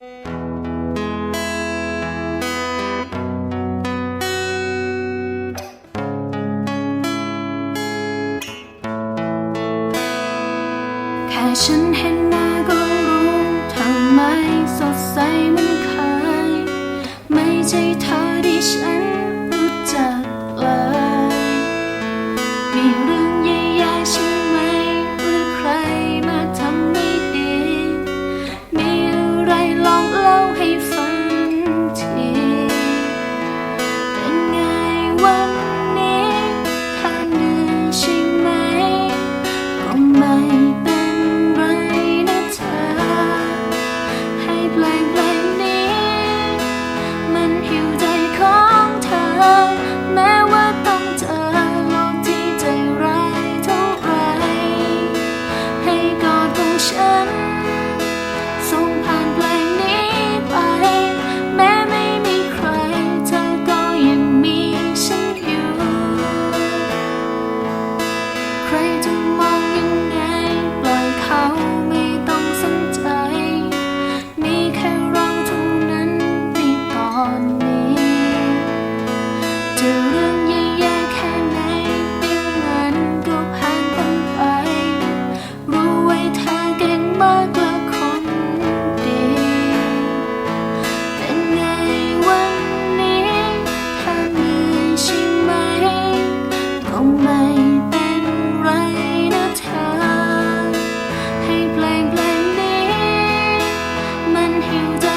แค่ฉันเห็นหน้าก็รู้ทำไมสดใสมันเายไม่ใช่เธอที่ฉัน someday